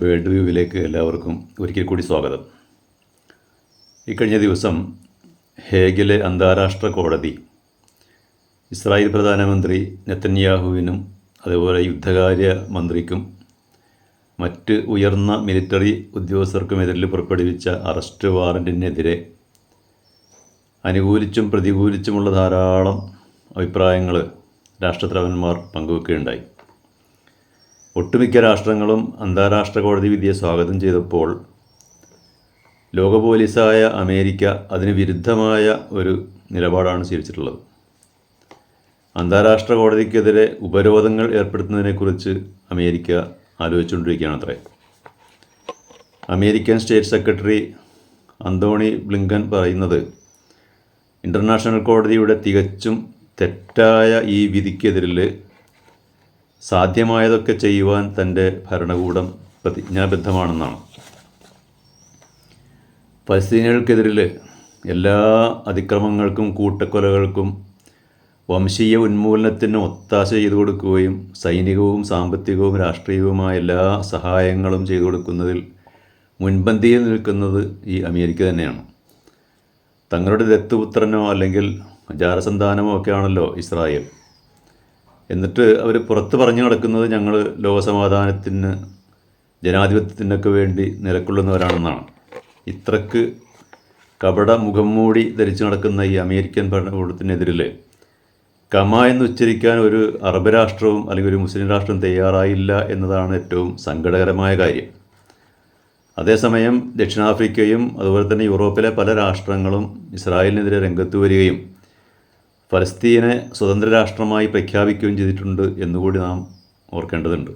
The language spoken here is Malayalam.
വേൾഡ് വ്യൂവിലേക്ക് എല്ലാവർക്കും ഒരിക്കൽ കൂടി സ്വാഗതം. ഇക്കഴിഞ്ഞ ദിവസം ഹേഗിലെ അന്താരാഷ്ട്ര കോടതി ഇസ്രായേൽ പ്രധാനമന്ത്രി നെത്തന്യാഹുവിനും അതുപോലെ യുദ്ധകാര്യ മന്ത്രിക്കും മറ്റ് ഉയർന്ന മിലിറ്ററി ഉദ്യോഗസ്ഥർക്കുമെതിരിൽ പുറപ്പെടുവിച്ച അറസ്റ്റ് വാറന്റിനെതിരെ അനുകൂലിച്ചും പ്രതികൂലിച്ചുമുള്ള ധാരാളം അഭിപ്രായങ്ങൾ രാഷ്ട്രത്തലവന്മാർ പങ്കുവെക്കുകയുണ്ടായി. ഒട്ടുമിക്ക രാഷ്ട്രങ്ങളും അന്താരാഷ്ട്ര കോടതി വിധിയെ സ്വാഗതം ചെയ്തപ്പോൾ ലോക പോലീസായ അമേരിക്ക അതിന് വിരുദ്ധമായ ഒരു നിലപാടാണ് സ്വീകരിച്ചിട്ടുള്ളത്. അന്താരാഷ്ട്ര കോടതിക്കെതിരെ ഉപരോധങ്ങൾ ഏർപ്പെടുത്തുന്നതിനെക്കുറിച്ച് അമേരിക്ക ആലോചിച്ചുകൊണ്ടിരിക്കുകയാണ് അത്രേ American state secretary Antony Blinken പറയുന്നത് ഇന്റർനാഷണൽ കോടതിയുടെ തികച്ചും തെറ്റായ ഈ വിധിക്കെതിരിൽ സാധ്യമായതൊക്കെ ചെയ്യുവാൻ തന്റെ ഭരണകൂടം പ്രതിജ്ഞാബദ്ധമാണെന്നാണ്. പലസ്തീനികൾക്കെതിരിൽ എല്ലാ അതിക്രമങ്ങൾക്കും കൂട്ടക്കൊലകൾക്കും വംശീയ ഉന്മൂലനത്തിന് ഒത്താശ ചെയ്തു കൊടുക്കുകയും സൈനികവും സാമ്പത്തികവും രാഷ്ട്രീയവുമായ എല്ലാ സഹായങ്ങളും ചെയ്തു കൊടുക്കുന്നതിൽ മുൻപന്തിയിൽ നിൽക്കുന്നത് ഈ അമേരിക്ക തന്നെയാണ്. തങ്ങളുടെ ദത്തുപുത്രനോ അല്ലെങ്കിൽ ജാരസന്താനമോ ഒക്കെയാണല്ലോ ഇസ്രായേൽ. എന്നിട്ട് അവർ പുറത്ത് പറഞ്ഞു നടക്കുന്നത് ഞങ്ങൾ ലോകസമാധാനത്തിന് ജനാധിപത്യത്തിനൊക്കെ വേണ്ടി നിലക്കൊള്ളുന്നവരാണെന്നാണ്. ഇത്രക്ക് കപട മുഖം മൂടി ധരിച്ചു നടക്കുന്ന ഈ അമേരിക്കൻ ഭരണകൂടത്തിനെതിരിൽ കമ എന്ന് ഉച്ചരിക്കാൻ ഒരു അറബ് രാഷ്ട്രവും അല്ലെങ്കിൽ ഒരു മുസ്ലിം രാഷ്ട്രവും തയ്യാറായില്ല എന്നതാണ് ഏറ്റവും സങ്കടകരമായ കാര്യം. അതേസമയം ദക്ഷിണാഫ്രിക്കയും അതുപോലെ തന്നെ യൂറോപ്പിലെ പല രാഷ്ട്രങ്ങളും ഇസ്രായേലിനെതിരെ രംഗത്ത് വരികയും ഫലസ്തീനെ സ്വതന്ത്ര രാഷ്ട്രമായി പ്രഖ്യാപിക്കുകയും ചെയ്തിട്ടുണ്ട് എന്നുകൂടി നാം ഓർക്കേണ്ടതുണ്ട്.